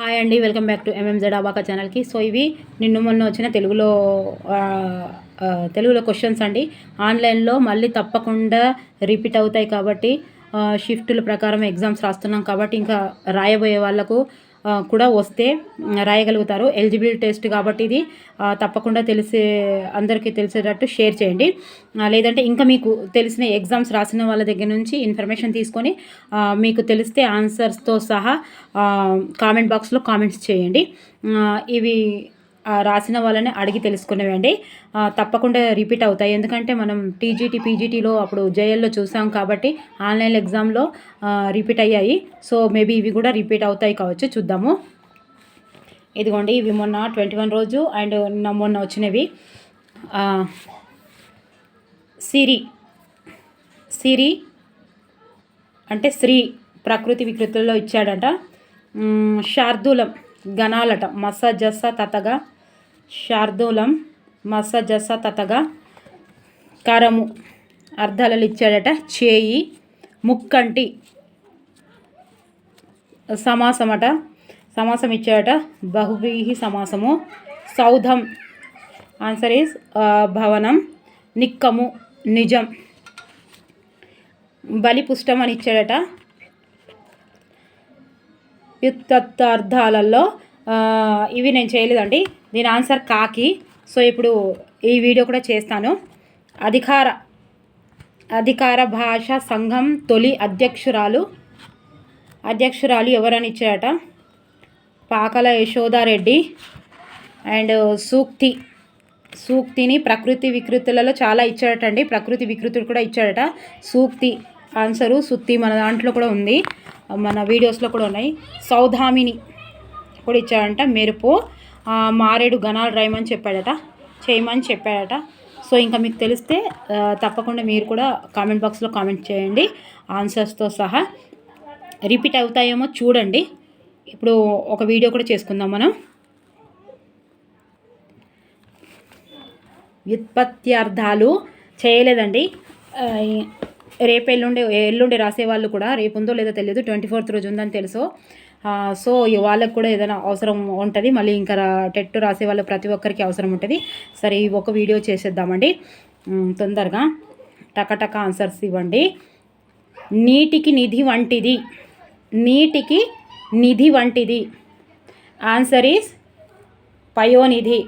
Hi అండి welcome back to MMZ అబాకా ఛానల్కి. సో ఇవి నిన్న మొన్న వచ్చిన తెలుగులో తెలుగులో క్వశ్చన్స్ అండి. ఆన్లైన్లో మళ్ళీ తప్పకుండా రిపీట్ అవుతాయి కాబట్టి షిఫ్టుల ప్రకారం ఎగ్జామ్స్ రాస్తున్నాం కాబట్టి ఇంకా రాయబోయే వాళ్ళకు కూడా వస్తే రాయగలుగుతారు. ఎలిజిబిలిటీ టెస్ట్ కాబట్టి ఇది తప్పకుండా తెలిసే అందరికీ తెలిసేటట్టు షేర్ చేయండి. లేదంటే ఇంకా మీకు తెలిసిన ఎగ్జామ్స్ రాసిన వాళ్ళ దగ్గర నుంచి ఇన్ఫర్మేషన్ తీసుకొని మీకు తెలిస్తే ఆన్సర్స్తో సహా కామెంట్ బాక్స్లో కామెంట్స్ చేయండి. ఇవి రాసిన వాళ్ళని అడిగి తెలుసుకునేవండి. తప్పకుండా రిపీట్ అవుతాయి. ఎందుకంటే మనం టీజీటీ పీజీటీలో అప్పుడు జేఎల్లో చూసాం కాబట్టి ఆన్లైన్ ఎగ్జామ్లో రిపీట్ అయ్యాయి. సో మేబీ ఇవి కూడా రిపీట్ అవుతాయి కావచ్చు. చూద్దాము. ఇదిగోండి ఇవి మొన్న ట్వంటీ వన్ రోజు అండ్ మొన్న వచ్చినవి. సిరి సిరి అంటే శ్రీ ప్రకృతి వికృతుల్లో ఇచ్చాడట. శార్దూలం. గణాలట. మస జస తతగా శార్దూలం. మస జస తతగా కరము. అర్ధాలలో ఇచ్చాడట చేయి. ముక్కంటి సమాసమట. సమాసం ఇచ్చాడట బహువ్రీహి సమాసము. సౌధం. ఆన్సర్ ఈస్ భవనం. నిక్కము. నిజం. బలిపుష్టం అని ఇచ్చాడట వ్యుత్పత్తార్థాలలో ఇవి నేను చేయలేదండి. దీని ఆన్సర్ కాకి. సో ఇప్పుడు ఈ వీడియో కూడా చేస్తాను. అధికార అధికార భాష సంఘం తొలి అధ్యక్షురాలు. అధ్యక్షురాలు ఎవరని ఇచ్చారట? పాకల యశోదారెడ్డి. అండ్ సూక్తి సూక్తిని ప్రకృతి వికృతులలో చాలా ఇచ్చాడటండి ప్రకృతి వికృతులు కూడా ఇచ్చాడట సూక్తి ఆన్సరు సుత్తి మన దాంట్లో కూడా ఉంది. మన వీడియోస్లో కూడా ఉన్నాయి. సౌధామిని కూడా ఇచ్చాడంట. మెరుపు మారేడు గణాలు రాయమని చెప్పాడట. చేయమని చెప్పాడట. సో ఇంకా మీకు తెలిస్తే తప్పకుండా మీరు కూడా కామెంట్ బాక్స్లో కామెంట్ చేయండి. ఆన్సర్స్తో సహా. రిపీట్ అవుతాయేమో చూడండి. ఇప్పుడు ఒక వీడియో కూడా చేసుకుందాం మనం. వ్యుత్పత్త్యార్థాలు చేయలేదండి. రేపు ఎల్లుండి ఎల్లుండి రాసే వాళ్ళు కూడా రేపు ఉందో లేదో తెలియదు ట్వంటీ ఫోర్త్ రోజు ఉందని తెలుసు. సో వాళ్ళకు కూడా ఏదైనా అవసరం ఉంటుంది మళ్ళీ ఇంకా టెట్టు టెట్ రాసే వాళ్ళు ప్రతి ఒక్కరికి అవసరం ఉంటుంది. సరే ఈ ఒక వీడియో చేసేద్దామండి. తొందరగా టకటక ఆన్సర్స్ ఇవ్వండి. నీటికి నిధి వంటిది. నీటికి నిధి వంటిది. ఆన్సర్ ఈస్ పయోనిధి.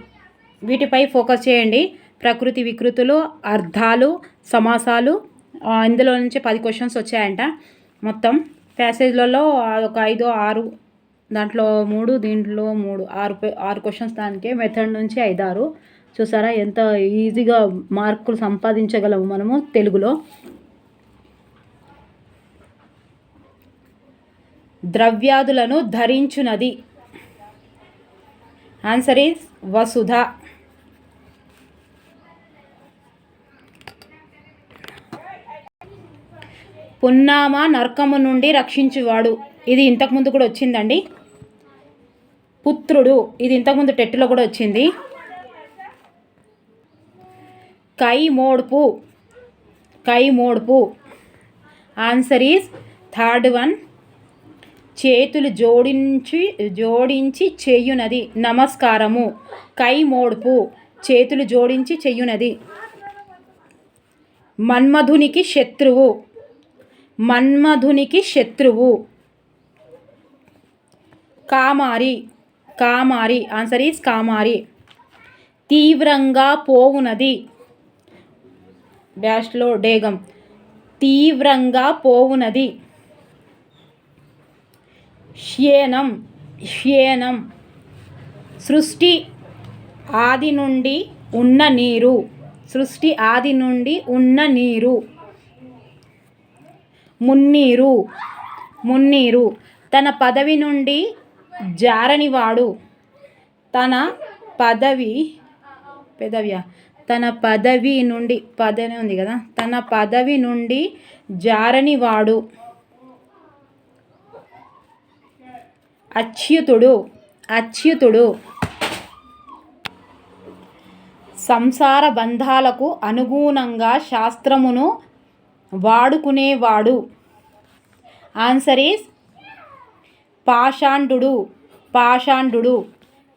వీటిపై ఫోకస్ చేయండి. ప్రకృతి వికృతులు అర్థాలు సమాసాలు ఇందులో నుంచి పది క్వశ్చన్స్ వచ్చాయంట. మొత్తం ప్యాసేజ్లలో ఒక ఐదు ఆరు దాంట్లో మూడు దీంట్లో మూడు ఆరు ఆరు క్వశ్చన్స్ దానికే మెథడ్ నుంచి ఐదు ఆరు చూసారా ఎంత ఈజీగా మార్కులు సంపాదించగలము మనము తెలుగులో. ద్రవ్యాదులను ధరించునది. ఆన్సర్ ఈజ్ వసుధ. పున్నామ నరకము నుండి రక్షించువాడు. ఇది ఇంతకుముందు కూడా వచ్చిందండి. పుత్రుడు ఇది ఇంతకుముందు టెట్టులో కూడా వచ్చింది. కై మోడ్పు కై మోడ్పు. ఆన్సర్ ఈజ్ థర్డ్ వన్ చేతులు జోడించి జోడించి చెయ్యునది నమస్కారము. కై మోడ్పు చేతులు జోడించి చెయ్యునది మన్మధునికి శత్రువు. మన్మధునికి శత్రువు. కామారి కామారి ఆన్సర్ ఈస్ కామారి. తీవ్రంగా పోవునది. డాష్లో డేగం. తీవ్రంగా పోవునది. శ్యేనం శ్యేనం సృష్టి ఆది నుండి ఉన్న నీరు. సృష్టి ఆది నుండి ఉన్న నీరు. మున్నీరు. మున్నీరు. తన పదవి నుండి జారనివాడు. తన పదవి పెదవ్యా? తన పదవి నుండి పదవి ఉంది కదా? తన పదవి నుండి జారనివాడు. అచ్యుతుడు. అచ్యుతుడు. సంసార బంధాలకు అనుగుణంగా శాస్త్రమును వాడుకునేవాడు. ఆన్సర్ ఈస్ పాషాండు పాషాండు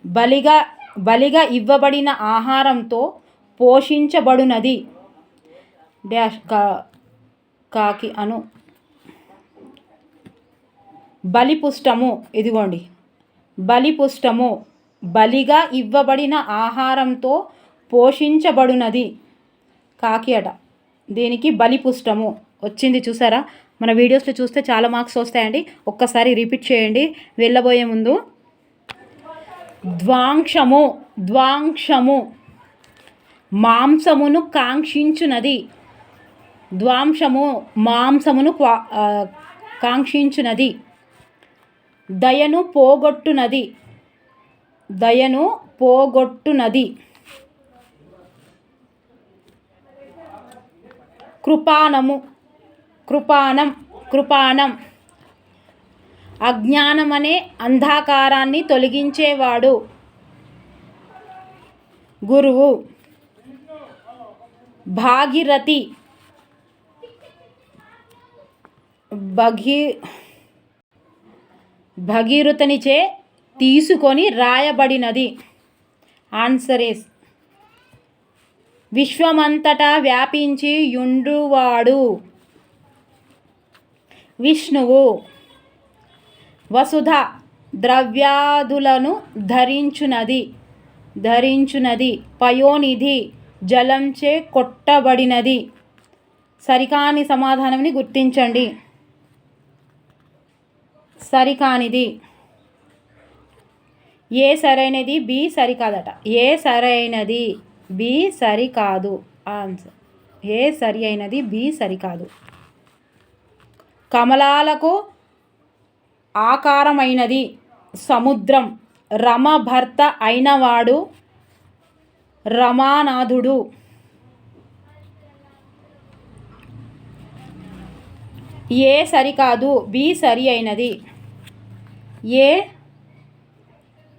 బలిగా బలిగా ఇవ్వబడిన ఆహారంతో పోషించబడునది. డాష్ కా కాకి అను. బలిపుష్టము ఇదిగోండి. బలిపుష్టము బలిగా ఇవ్వబడిన ఆహారంతో పోషించబడునది. కాకి అట. దీనికి బలిపుష్టము వచ్చింది చూసారా? మన వీడియోస్లో చూస్తే చాలా మార్క్స్ వస్తాయండి. ఒక్కసారి రిపీట్ చేయండి. వెళ్ళబోయే ముందు. ద్వాంక్షము ద్వాంక్షము మాంసమును కాంక్షించునది. ద్వాంశము మాంసమును క్వా- కాంక్షించునది. దయను పోగొట్టునది. దయను పోగొట్టునది. కృపానము కృపానం కృపానం. అజ్ఞానమనే అంధకారాన్ని తొలగించేవాడు. గురువు. భాగీరథి. భగీ భగీరథనిచే తీసుకొని రాయబడినది. ఆన్సరేస్ విశ్వమంతటా వ్యాపించి యుండువాడు విష్ణువు వసుధ ద్రవ్యాదులను ధరించునది ధరించునది పయోనిధి జలంచే కొట్టబడినది. సరికాని సమాధానంని గుర్తించండి. సరికానిది. ఏ సరైనది? బి సరికాదట. ఏ సరైనది? బి సరికాదు. ఆన్సర్. ఏ సరి అయినది బి సరికాదు. కమలాలకు ఆకారమైనది సముద్రం. రమ భర్త అయినవాడు రమానాథుడు. ఏ సరికాదు బి సరి అయినది. ఏ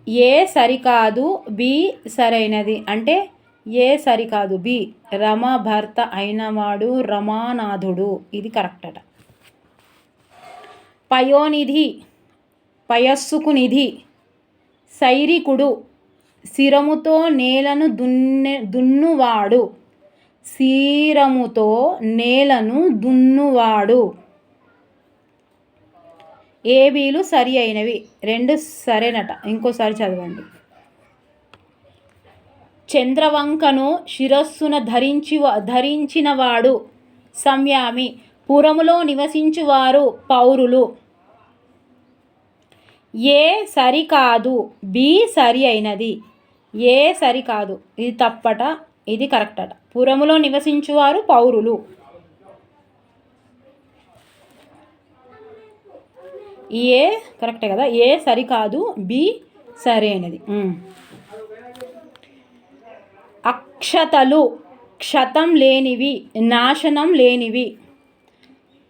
ఏ సరికాదు బి సరైనది అంటే ఏ సరికాదు. బి. రమ భర్త అయినవాడు రమానాథుడు. ఇది కరెక్ట్ అట పయోనిధి పయస్సుకు నిధి సైరికుడు శిరముతో నేలను దున్నె దున్నువాడు శీరముతో నేలను దున్నువాడు. ఏబీలు సరి అయినవి. రెండు సరేనట. ఇంకోసారి చదవండి. చంద్రవంకను శిరస్సున ధరించి ధరించినవాడు. సంయామి. పురములో నివసించువారు పౌరులు. ఏ సరికాదు. బి సరి అయినది ఏ సరికాదు. ఇది తప్పట ఇది కరెక్ట్ అట పురములో నివసించువారు పౌరులు. ఏ కరెక్టే కదా. ఏ సరికాదు. బి సరైనది అక్షతలు క్షతం లేనివి నాశనం లేనివి.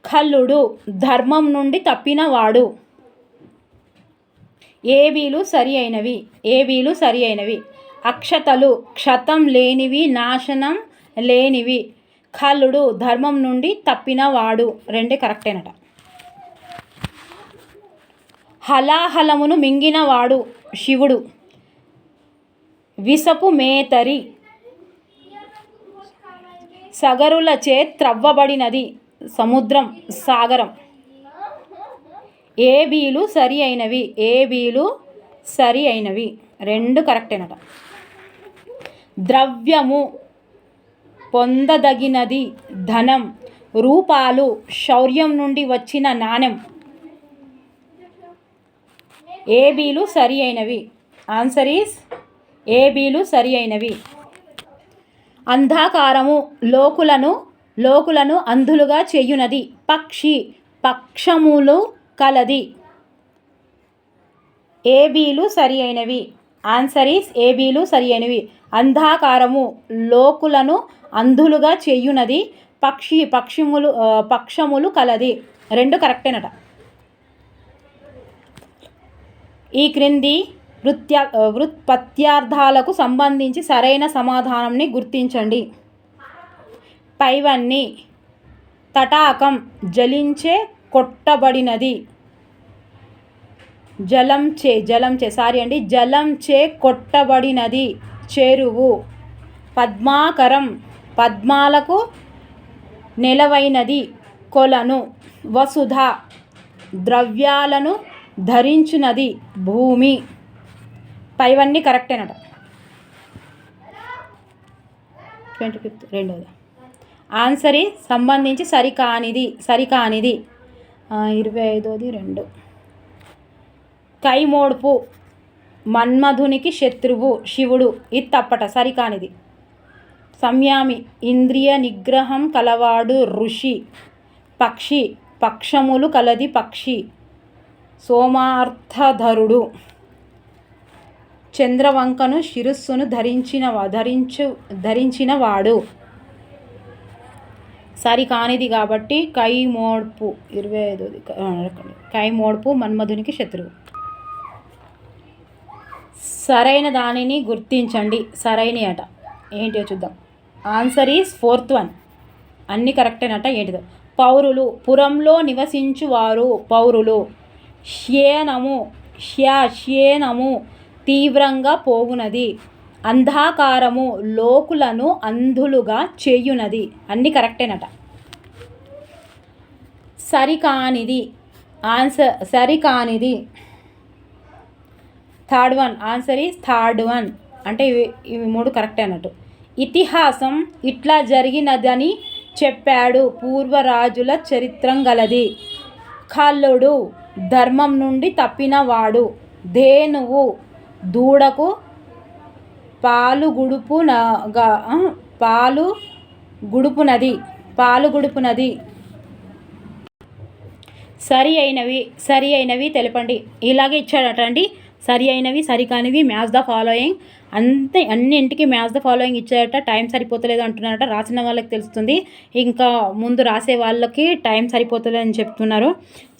ఖల్లుడు ధర్మం నుండి తప్పినవాడు. ఏవీలు సరి అయినవి ఏవీలు సరి అయినవి అక్షతలు క్షతం లేనివి నాశనం లేనివి. ఖల్లుడు ధర్మం నుండి తప్పినవాడు. రెండే కరెక్టేనట. హలాహలమును మింగినవాడు శివుడు. విసపు మేతరి సగరులచే త్రవ్వబడినది సముద్రం సాగరం. ఏబీలు సరి అయినవి ఏబీలు సరి అయినవి రెండు కరెక్టేనట. ద్రవ్యము పొందదగినది ధనం రూపాలు శౌర్యం నుండి వచ్చిన నాణెం. ఏబీలు సరి అయినవి ఆన్సర్ ఈస్ ఏబీలు సరి అయినవి అంధాకారము లోకులను లోకులను అంధులుగా చేయునది. పక్షి పక్షములు కలది. ఏబీలు సరి అయినవి ఆన్సర్ ఈస్ ఏబీలు సరి అయినవి అంధాకారము లోకులను అంధులుగా చేయునది. పక్షి పక్షిములు పక్షములు కలది. రెండు కరెక్టేనట. ఈ క్రింది వృత్య వృత్పత్యార్థాలకు సంబంధించి సరైన సమాధానంని గుర్తించండి. పైవన్నీ తటాకం జలించే కొట్టబడినది. జలం చే జలం చే సారీ అండి జలం చే కొట్టబడినది. చెరువు. పద్మాకరం పద్మాలకు నెలవైనది. కొలను వసుధ ద్రవ్యాలను ధరించినది. భూమి. పైవన్నీ కరెక్టేనట. ట్వంటీ ఫిఫ్త్ రెండోది. ఆన్సర్ సంబంధించి సరికానిది సరికానిది. ఇరవై ఐదోది రెండు. కైమోడ్పు మన్మధునికి శత్రువు శివుడు ఇది తప్పట సరికానిది. సంయామి ఇంద్రియ నిగ్రహం కలవాడు ఋషి పక్షి పక్షములు కలది పక్షి సోమార్థధరుడు. చంద్రవంకను శిరస్సును ధరించిన ధరించు ధరించినవాడు. సరి కానిది కాబట్టి కై మోడ్పు ఇరవై ఐదోది కై మోడ్పు మన్మధునికి శత్రువు. సరైన దానిని గుర్తించండి. సరైన అట ఏంటో చూద్దాం. Answer is fourth one. అన్నీ కరెక్టేనట ఏంటిదో. పౌరులు పురంలో నివసించువారు పౌరులు. శ్యేనము ష్యా శ్యేనము తీవ్రంగా పోవునది. అంధాకారము లోకులను అంధులుగా చేయునది. అన్నీ కరెక్టేనట. సరికానిది. Answer సరికానిది. Third one. Answer is third one. అంటే ఇవి ఇవి మూడు కరెక్ట్ అన్నట్టు. ఇతిహాసం ఇట్లా జరిగినదని చెప్పాడు పూర్వరాజుల చరిత్రం గలది. కల్లుడు ధర్మం నుండి తప్పినవాడు. ధేనువు దూడకు పాలు గుడుపు పాలు గుడుపునది పాలు గుడుపునది సరి అయినవి సరి అయినవి తెలపండి. ఇలాగే ఇచ్చాడట అండి సరి అయినవి సరికానివి మ్యాచ్ ద ఫాలోయింగ్. అంతే అన్నింటికి మ్యాచ్ ద ఫాలోయింగ్ ఇచ్చారట టైం సరిపోతలేదు అంటున్నారట రాసిన వాళ్ళకి తెలుస్తుంది. ఇంకా ముందు రాసే వాళ్ళకి టైం సరిపోతలేదు అని చెప్తున్నారు.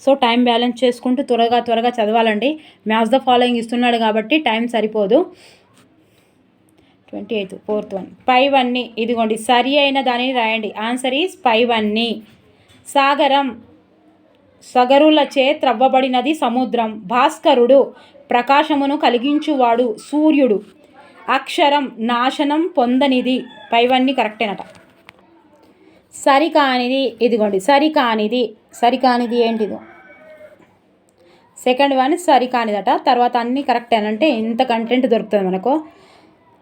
సో టైం బ్యాలెన్స్ చేసుకుంటూ త్వరగా త్వరగా చదవాలండి. మ్యాచ్ ద ఫాలోయింగ్ ఇస్తున్నాడు కాబట్టి టైం సరిపోదు. Twenty eighth fourth one. పైవన్నీ ఇదిగోండి సరి అయిన దానిని రాయండి. ఆన్సర్ ఫైవ్ అన్ని సాగరం సగరులచే త్రవ్వబడినది సముద్రం. భాస్కరుడు ప్రకాశమును కలిగించువాడు సూర్యుడు. అక్షరం నాశనం పొందనిది. పైవన్నీ కరెక్టేనట. సరికానిది ఇదిగోండి సరికానిది. సరికానిది ఏంటిదో. సెకండ్ వన్ సరికానిదట. తర్వాత అన్నీ కరెక్టేనంటే ఇంత కంటెంట్ దొరుకుతుంది మనకు.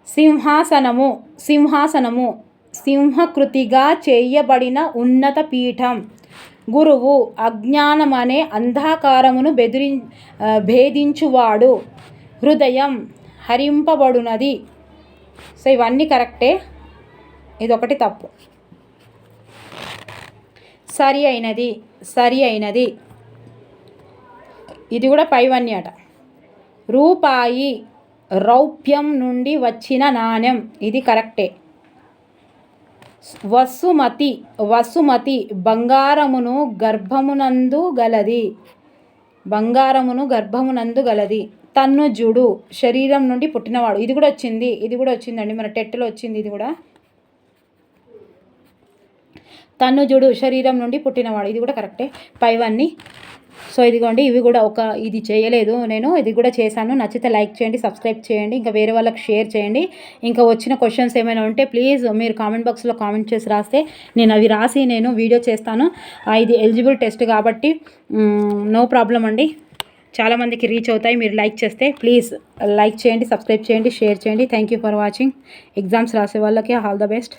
సింహాసనము సింహాసనము సింహకృతిగా చేయబడిన ఉన్నత పీఠం. గురువు అజ్ఞానమనే అంధకారమును బెదిరి భేదించువాడు. హృదయం హరింపబడునది. సో ఇవన్నీ కరెక్టే. ఇదొకటి తప్పు. సరి అయినది సరి అయినది. ఇది కూడా పైవన్నీ అట. రూపాయి రౌప్యం నుండి వచ్చిన నాణ్యం ఇది కరెక్టే. వసుమతి వసుమతి బంగారమును గర్భమునందు గలది. బంగారమును గర్భమునందు గలది. తన్నుజుడు శరీరం నుండి పుట్టినవాడు. ఇది కూడా వచ్చింది ఇది కూడా వచ్చిందండి. మన టెట్లో వచ్చింది ఇది కూడా. తన్నుజుడు శరీరం నుండి పుట్టినవాడు. ఇది కూడా కరెక్టే. పైవన్నీ సో ఇదిగోండి ఇవి కూడా ఒక ఇది చేయలేదు నేను. ఇది కూడా చేశాను. నచ్చితే లైక్ చేయండి సబ్స్క్రైబ్ చేయండి ఇంకా వేరే వాళ్ళకి షేర్ చేయండి. ఇంకా వచ్చిన క్వశ్చన్స్ ఏమైనా ఉంటే ప్లీజ్ మీరు కామెంట్ బాక్స్లో కామెంట్ చేసి రాస్తే నేను అవి రాసి నేను వీడియో చేస్తాను. ఇది ఎలిజిబుల్ టెస్ట్ కాబట్టి నో ప్రాబ్లం అండి. చాలామందికి రీచ్ అవుతాయి. మీరు లైక్ చేస్తే ప్లీజ్ లైక్ చేయండి సబ్స్క్రైబ్ చేయండి షేర్ చేయండి. Thank you for watching exams రాసే వాళ్ళకి ఆల్ ద బెస్ట్